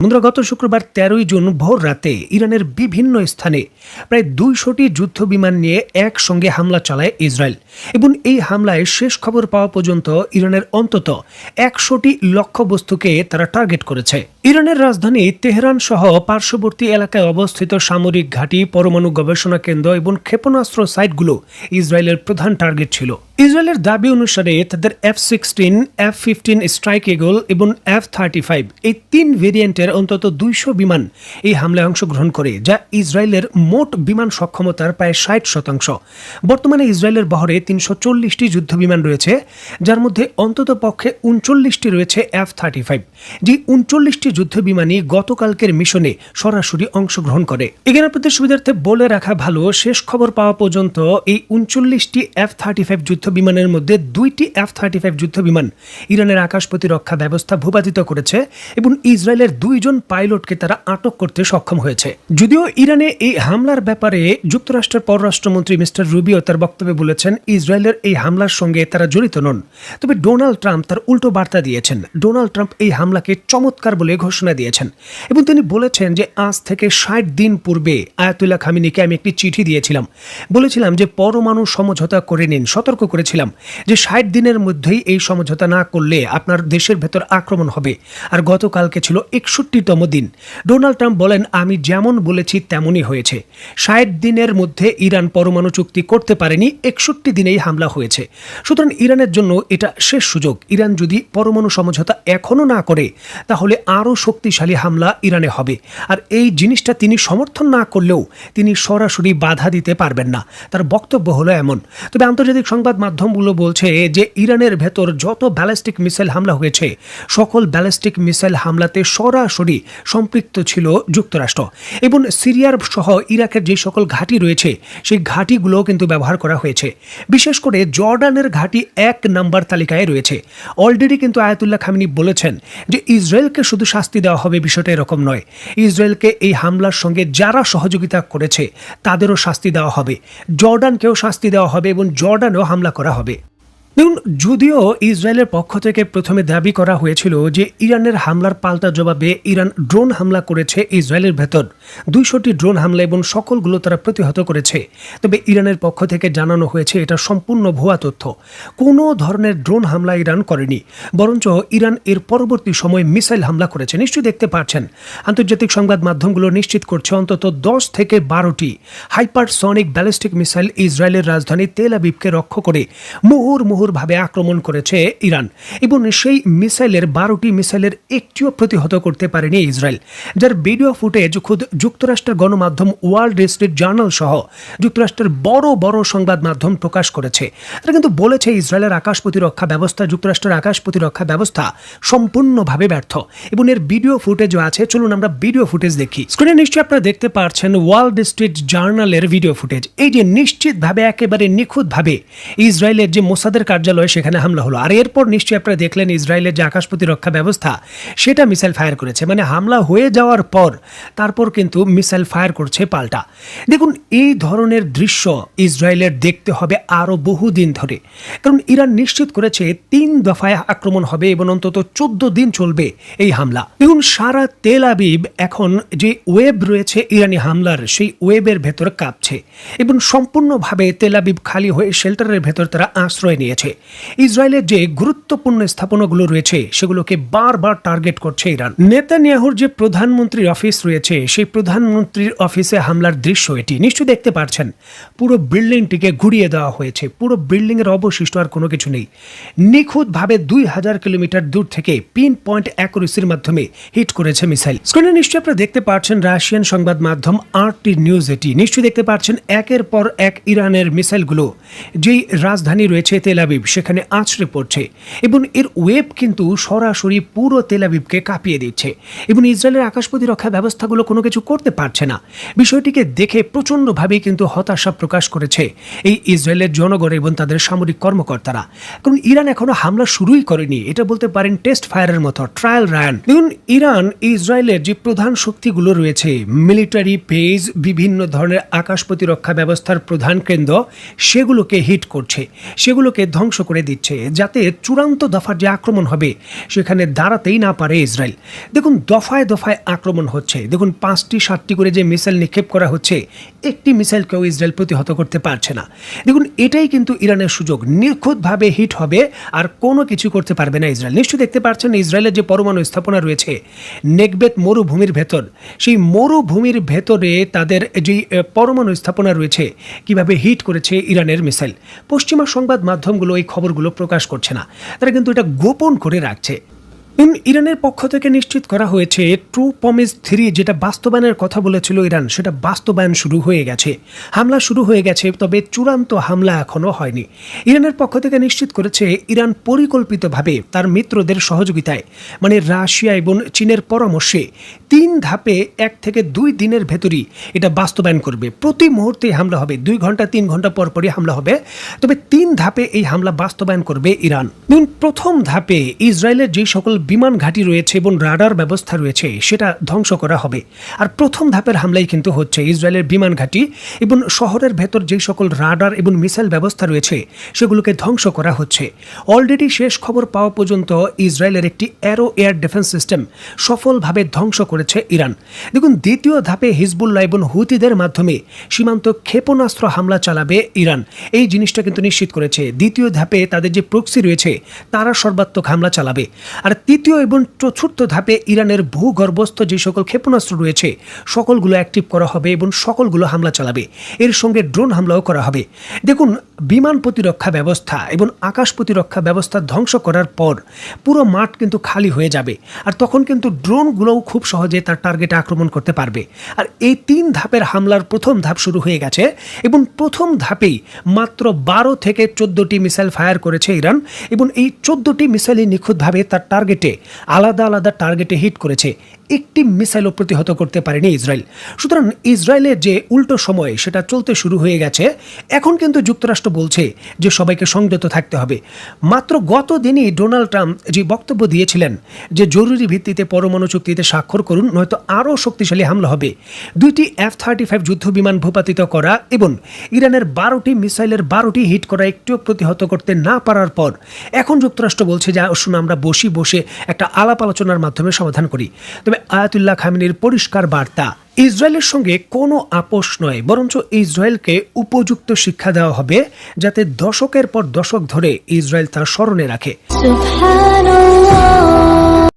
বন্ধুরা, গত শুক্রবার তেরোই জুন ভোর রাতে ইরানের বিভিন্ন স্থানে প্রায় দুইশোটি যুদ্ধ বিমান নিয়ে একসঙ্গে হামলা চালায় ইসরায়েল। এবং এই হামলায় শেষ খবর পাওয়া পর্যন্ত ইরানের অন্তত একশোটি লক্ষ্যবস্তুকে তারা টার্গেট করেছে। ইরানের রাজধানী তেহরান সহ পার্শ্ববর্তী এলাকায় অবস্থিত সামরিক ঘাঁটি, পরমাণু গবেষণা কেন্দ্র এবং ক্ষেপণাস্ত্র সাইটগুলো ইসরায়েলের প্রধান টার্গেট ছিল। ইসরায়েলের দাবি অনুসারে তাদের F sixteen, F fifteen strike eagle এবং এফ থার্টি ফাইভ এই তিন ভেরিয়েন্টের অন্তত দুইশো বিমান এই হামলায় অংশগ্রহণ করে, যা ইসরায়েলের মোট বিমান সক্ষমতার প্রায় ষাট শতাংশ। বর্তমানে ইসরায়েলের বহরে তিনশো চল্লিশটি যুদ্ধ বিমান রয়েছে, যার মধ্যে অন্তত পক্ষে উনচল্লিশটি রয়েছে এফ থার্টি ফাইভ। যে উনচল্লিশটি যুদ্ধ বিমানই গতকালকের মিশনে সরাসরি অংশগ্রহণ করে। এখানে আপনাদের সুবিধার্থে বলে রাখা ভালো, শেষ খবর পাওয়া পর্যন্ত এই উনচল্লিশটি এফ থার্টি ফাইভ যুদ্ধ বিমানের মধ্যে দুইটি এফ থার্টি ফাইভ যুদ্ধ বিমান ইরানের আকাশ প্রতিরক্ষা ব্যবস্থা ভূপাতিত করেছে এবং ইসরায়েলের দুইজন পাইলটকে তারা আটক করতে সক্ষম হয়েছে। যদিও ইরানে এই হামলার ব্যাপারে যুক্তরাষ্ট্রের পররাষ্ট্রমন্ত্রী মিস্টার রুবিও তার বক্তব্যে বলেছেন, ইসরায়েলের এই হামলার সঙ্গে তারা জড়িত নন। তবে ডোনাল্ড ট্রাম্প তার উল্টো বার্তা দিয়েছেন। ডোনাল্ড ট্রাম্প এই হামলাকে চমৎকার বলে ঘোষণা দিয়েছেন। এবং তিনি বলেছেন যে, আজ থেকে ষাট দিন পূর্বে আয়াতুল্লাহ খামিনিকে আমি একটি চিঠি দিয়েছিলাম। বলেছিলাম যে, পরমাণু সমঝোতা করে নিন, সতর্ক করেছিলাম যে, ষাট দিনের মধ্যেই এই সমঝোতা না করলে আপনার দেশের ভেতর আক্রমণ হবে। আর গতকালকে ছিল একষট্টিতম দিন। ডোনাল্ড ট্রাম্প বলেন, আমি যেমন বলেছি, তেমনই হয়েছে। ষাট দিনের মধ্যে ইরান পরমাণু চুক্তি করতে পারেনি, একষট্টি দিনেই হামলা হয়েছে। সুতরাং ইরানের জন্য এটা শেষ সুযোগ। ইরান যদি পরমাণু সমঝোতা এখনও না করে, তাহলে আরও শক্তিশালী হামলা ইরানে হবে। আর এই জিনিসটা তিনি সমর্থন না করলেও তিনি সরাসরি বাধা দিতে পারবেন না। তার বক্তব্য হলো এমন। তবে আন্তর্জাতিক সংবাদ মাধ্যমগুলো বলছে যে ইরানের ভেতর যত ব্যালিস্টিক মিসাইল হামলা হয়েছে, সকল ব্যালিস্টিক মিসাইল হামলাতে সরাসরি সম্পৃক্ত ছিল যুক্তরাষ্ট্র। এবং সিরিয়ার সহ ইরাকের যে সকল ঘাঁটি রয়েছে, সেই ঘাঁটিগুলো কিন্তু ব্যবহার করা হয়েছে। বিশেষ করে জর্ডানের ঘাঁটি এক নাম্বার তালিকায় রয়েছে। অলরেডি কিন্তু আয়াতুল্লাহ খামিনি বলেছেন যে ইসরায়েলকে শুধু শাস্তি দেওয়া হবে বিষয়টা এরকম নয়। ইসরায়েলকে এই হামলার সঙ্গে যারা সহযোগিতা করেছে, তাদেরও শাস্তি দেওয়া হবে। জর্ডানকেও শাস্তি দেওয়া হবে এবং জর্ডানেও হামলা করা হবে। দেখুন, যদিও ইসরায়েলের পক্ষ থেকে প্রথমে দাবি করা হয়েছিল যে ইরানের হামলার পাল্টা জবাবে ইরান ড্রোন হামলা করেছে ইসরায়েলের ভেতর। দুইশোটি ড্রোন হামলা এবং সকলগুলো তারা প্রতিহত করেছে। তবে ইরানের পক্ষ থেকে জানানো হয়েছে, এটা সম্পূর্ণ ভুয়া তথ্য। কোনো ধরনের ড্রোন হামলা ইরান করেনি, বরঞ্চ ইরান এর পরবর্তী সময়ে মিসাইল হামলা করেছে। নিশ্চয়ই দেখতে পাচ্ছেন। আন্তর্জাতিক সংবাদ মাধ্যমগুলো নিশ্চিত করছে, অন্তত দশ থেকে বারোটি হাইপারসনিক ব্যালিস্টিক মিসাইল ইসরায়েলের রাজধানী তেল আবিবকে রক্ষা করে মুহুর মুহুরভাবে আক্রমণ করেছে ইরান। এবং সেই মিসাইলের বারোটি মিসাইলের একটিও প্রতিহত করতে পারেনি ইসরায়েল। যার ভিডিও ফুটেজ খুদ যুক্তরাষ্ট্রের গণমাধ্যম ওয়ার্ল্ড স্ট্রিট জার্নাল সহ যুক্তরাষ্ট্রের বড় বড় সংবাদ মাধ্যম প্রকাশ করেছে। তারা কিন্তু বলেছে ইসরায়েলের আকাশ প্রতিরক্ষা ব্যবস্থা, যুক্তরাষ্ট্রের আকাশ প্রতিরক্ষা ব্যবস্থা সম্পূর্ণভাবে ব্যর্থ। এবং এর ভিডিও ফুটেজও আছে। চলুন আমরা ভিডিও ফুটেজ দেখি। স্ক্রিনে নিশ্চয়ই আপনারা দেখতে পাচ্ছেন ওয়ার্ল্ড স্ট্রিট জার্নালের ভিডিও ফুটেজ। এই যে নিশ্চিতভাবে, একেবারে নিখুঁতভাবে ইসরায়েলের যে মোসাদের কার্যালয় সেখানে হামলা হলো। আর এরপর নিশ্চয়ই আপনারা দেখলেন ইসরায়েলের যে আকাশ প্রতিরক্ষা ব্যবস্থা, সেটা মিসাইল ফায়ার করেছে। মানে হামলা হয়ে যাওয়ার পর তারপর কিন্তু মিসাইল ফায়ার করছে পাল্টা। দেখুন, এই ধরনের দৃশ্য ইসরায়েলের দেখতে হবে আরও বহুদিন ধরে। কারণ ইরান নিশ্চিত করেছে তিন দফায় আক্রমণ হবে এবং অন্তত চোদ্দ দিন চলবে এই হামলা। দেখুন, সারা তেল আবিব এখন যে ওয়েব রয়েছে ইরানি হামলার, সেই ওয়েবের ভেতর কাঁপছে। এবং সম্পূর্ণভাবে তেল আবিব খালি হয়ে শেল্টারের ভেতর তারা আশ্রয় নিয়েছে। ইসরায়েলের যে গুরুত্বপূর্ণ স্থাপনাগুলো রয়েছে, সেগুলোকে বারবার টার্গেট করছে ইরান। নেতানিয়াহুর যে প্রধানমন্ত্রীর অফিস রয়েছে, সেই প্রধানমন্ত্রীর অফিসে হামলার দৃশ্য এটি। নিশ্চয়ই দেখতে পাচ্ছেন পুরো বিল্ডিংটিকে ঘুরিয়ে দেওয়া হয়েছে। পুরো বিল্ডিং এর অবশিষ্ট আর কোনো কিছু নেই। নিখুঁতভাবে দুই হাজার কিলোমিটার দূর থেকে পিন পয়েন্ট অ্যাকুরেসির মাধ্যমে হিট করেছে মিসাইল। স্ক্রিনে নিশ্চয়ই আপনারা দেখতে পাচ্ছেন রাশিয়ান সংবাদ মাধ্যম আরটি নিউজ এটি। নিশ্চয়ই দেখতে পাচ্ছেন, একের পর এক ইরানের মিসাইলগুলো, যেই রাজধানী রয়েছে তেলাবিব সেখানে আছড়ে পড়ছে এবং এর ওয়েব কিন্তু সরাসরি পুরো তেলাবিবকে কাঁপিয়ে দিচ্ছে এবং ইসরায়েলের আকাশ প্রতিরক্ষা ব্যবস্থাগুলো কোনো কিছু করতে পারছে না। বিষয়টিকে দেখে প্রচণ্ডভাবে কিন্তু হতাশা প্রকাশ করেছে এই ইসরায়েলের জনগণ এবং তাদের সামরিক কর্মকর্তারা। কারণ ইরান এখনও হামলা শুরুই করেনি, এটা বলতে পারেন টেস্ট ফায়ারের মতো, ট্রায়াল রান। দেখুন, ইরান, ইসরায়েলের যে প্রধান শক্তিগুলো রয়েছে, মিলিটারি পেজ বিভিন্ন ধরনের আকাশ প্রতিরক্ষা ব্যবস্থার প্রধান কেন্দ্র, সেগুলোকে হিট করছে। সেগুলোকে ধ্বংস করে দিচ্ছে, যাতে চূড়ান্ত দফার যে আক্রমণ হবে সেখানে দাঁড়াতেই না পারে ইসরায়েল। দেখুন, দফায় দফায় আক্রমণ হচ্ছে। দেখুন, পাঁচটি, সাতটি করে যে মিসাইল নিক্ষেপ করা হচ্ছে, একটি মিসাইলকেও ইসরায়েল প্রতিহত করতে পারছে না। দেখুন, এটাই কিন্তু ইরানের সুযোগ। নিখুঁতভাবে হিট হবে আর কোনো কিছু করতে পারবে না ইসরায়েল। নিশ্চয়ই দেখতে পাচ্ছেন, ইসরায়েলের যে পরমাণু স্থাপনা রয়েছে নেকবেত মরুভূমির ভেতর। সেই মরুভূমির ভেতরে তাদের যে পরমাণু স্থাপনা রয়েছে, কীভাবে হিট করেছে ইরানের মিসাইল। পশ্চিমা সংবাদ মাধ্যমগুলো এই খবরগুলো প্রকাশ করছে না। তারা কিন্তু এটা গোপন করে রাখছে। ইরানের পক্ষ থেকে নিশ্চিত করা হয়েছে, ট্রু পমিস থ্রি যেটা বাস্তবায়নের কথা বলেছিল ইরান, সেটা বাস্তবায়ন শুরু হয়ে গেছে। হামলা শুরু হয়ে গেছে, তবে চূড়ান্ত হামলা এখনও হয়নি। ইরানের পক্ষ থেকে নিশ্চিত করেছে, ইরান পরিকল্পিতভাবে তার মিত্রদের সহযোগিতায় মানে রাশিয়া এবং চীনের পরামর্শে, তিন ধাপে এক থেকে দুই দিনের ভেতরই এটা বাস্তবায়ন করবে। প্রতি মুহূর্তে হামলা হবে, দুই ঘণ্টা, তিন ঘণ্টা পর পরই হামলা হবে, তবে তিন ধাপে এই হামলা বাস্তবায়ন করবে ইরান। প্রথম ধাপে ইসরায়েলের যে সকল বিমান ঘাঁটি রয়েছে এবং রাডার ব্যবস্থা রয়েছে, সেটা ধ্বংস করা হবে। আর প্রথম ধাপের হামলাই কিন্তু হচ্ছে ইসরায়েলের বিমান ঘাঁটি এবং শহরের ভেতর যে সকল রাডার এবং মিসাইল ব্যবস্থা রয়েছে, সেগুলোকে ধ্বংস করা হচ্ছে। অলরেডি শেষ খবর পাওয়া পর্যন্ত ইসরায়েলের একটি অ্যারো এয়ার ডিফেন্স সিস্টেম সফলভাবে ধ্বংস করেছে ইরান। দেখুন, দ্বিতীয় ধাপে হিজবুল্লাহ এবং হুতিদের মাধ্যমে সীমান্ত ক্ষেপণাস্ত্র হামলা চালাবে ইরান। এই জিনিসটা কিন্তু নিশ্চিত করেছে। দ্বিতীয় ধাপে তাদের যে প্রক্সি রয়েছে, তারা সর্বাত্মক হামলা চালাবে। আর তৃতীয় এবং চতুর্থ ধাপে ইরানের ভূগর্ভস্থ যে সকল ক্ষেপণাস্ত্র রয়েছে, সকলগুলো অ্যাক্টিভ করা হবে এবং সকলগুলো হামলা চালাবে। এর সঙ্গে ড্রোন হামলাও করা হবে। দেখুন, বিমান প্রতিরক্ষা ব্যবস্থা এবং আকাশ প্রতিরক্ষা ব্যবস্থা ধ্বংস করার পর পুরো মাঠ কিন্তু খালি হয়ে যাবে। আর তখন কিন্তু ড্রোনগুলোও খুব সহজে তার টার্গেটে আক্রমণ করতে পারবে। আর এই তিন ধাপের হামলার প্রথম ধাপ শুরু হয়ে গেছে এবং প্রথম ধাপেই মাত্র বারো থেকে চোদ্দোটি মিসাইল ফায়ার করেছে ইরান এবং এই চোদ্দোটি মিসাইলই নিখুঁতভাবে তার টার্গেটে আলাদা আলাদা টার্গেটে হিট করেছে। একটি মিসাইলও প্রতিহত করতে পারেনি ইসরায়েল। সুতরাং ইসরায়েলের যে উল্টো সময়, সেটা চলতে শুরু হয়ে গেছে। এখন কিন্তু যুক্তরাষ্ট্র বলছে যে সবাইকে সংযত থাকতে হবে। মাত্র গত দিনই ডোনাল্ড ট্রাম্প যে বক্তব্য দিয়েছিলেন যে জরুরি ভিত্তিতে পরমাণু চুক্তিতে স্বাক্ষর করুন, নয়তো আরও শক্তিশালী হামলা হবে। দুইটি এফ থার্টি ফাইভ যুদ্ধ বিমান ভূপাতিত করা এবং ইরানের বারোটি মিসাইলের বারোটি হিট করা একটিও প্রতিহত করতে না পারার পর, এখন যুক্তরাষ্ট্র বলছে, যে আসুন আমরা বসি বসে একটা আলাপ আলোচনার মাধ্যমে সমাধান করি। তবে আয়াতুল্লাহ খামিনের পরিষ্কার বার্তা, ইসরায়েলের সঙ্গে কোনো আপোষ নয়, বরঞ্চ ইসরায়েলকে উপযুক্ত শিক্ষা দেওয়া হবে যাতে দশকের পর দশক ধরে ইসরায়েল তার স্মরণে রাখে।